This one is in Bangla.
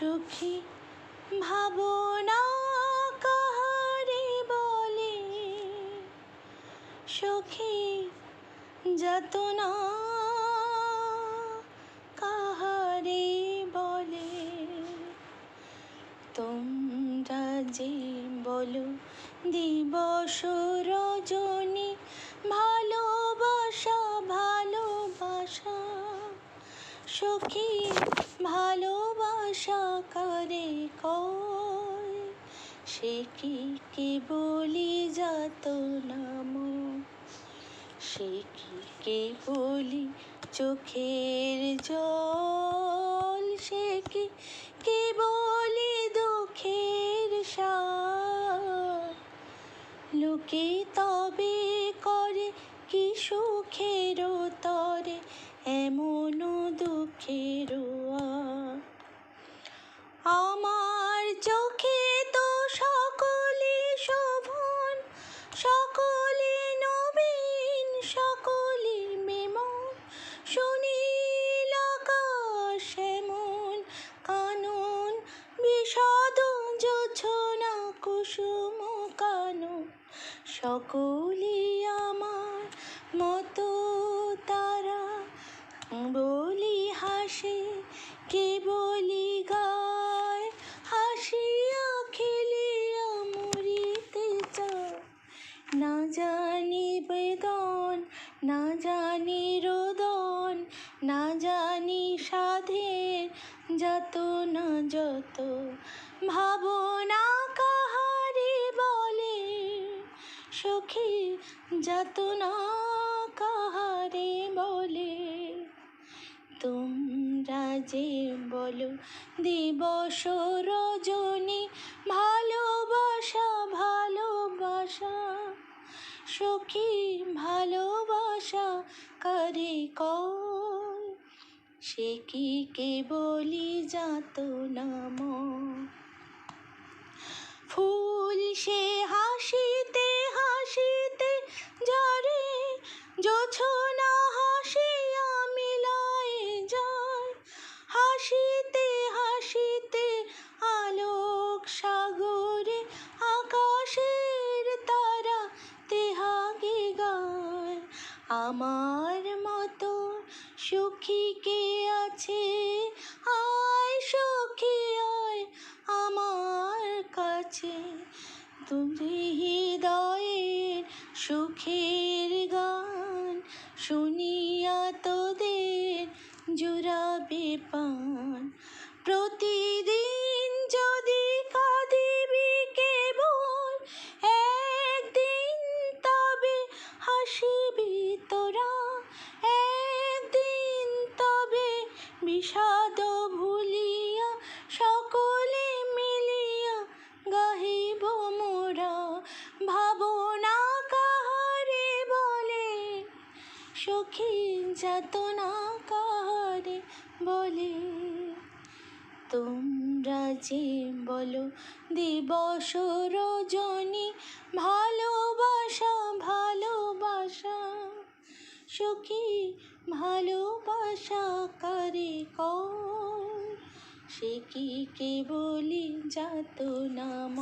সুখী ভাবনা কাহারে বলে? সুখী যাতনা কাহারে বলে? তোমরা যে বলো দিবস রজনী সখী ভালোবাসা করে কয়। সে কি কে বলি যাত নাম? সে কি কে বলি চোখের জল? সে কি কে বলি দুঃখের সার? লোকে তবে করে কি সুখের তরে এমন দুঃখের আমার চোখে তো সকলে শোভন, সকলে নবীন, সকলে মেমন। সুনীল আকাশ এমন কানন বিষাদ যোছনা কুসুম কানন। সকলে জানি রোদন না জানি সাধের, যত না যত। ভাবনা কাহারে বলে? সখী যত না কাহারে বলে? তোমরা যে বলো, দিবস রজনী, ভালোবাসা ভালোবাসা। সখী করে কয়, সে কি কে বলি যাত নাম? ফুল সে হাসিতে হাসিতে যারে জোছনা হাসিয়া মিলায় যায়। হাসিতে হাসিতে আলোক সাগরে আকাশের তারা তেহাগে গায়। আমার সুখী কে আছে? আয় সখী, আয় আমার কাছে। তুমি হৃদয়ের সুখের গান শুনিয়া তোদের জুড়াবে পান। প্রতিদিন বিষাদ ভুলিয়া সকলে মিলিয়া গাহিব মোরা। ভাবনা কাহারে বলে? সখী যাতনা কাহারে বলে? তোমরা যে বলো দিবস রজনী ভালোবাসা সখী ভালোবাসা করে কর সে কি কে বলি যাত নাম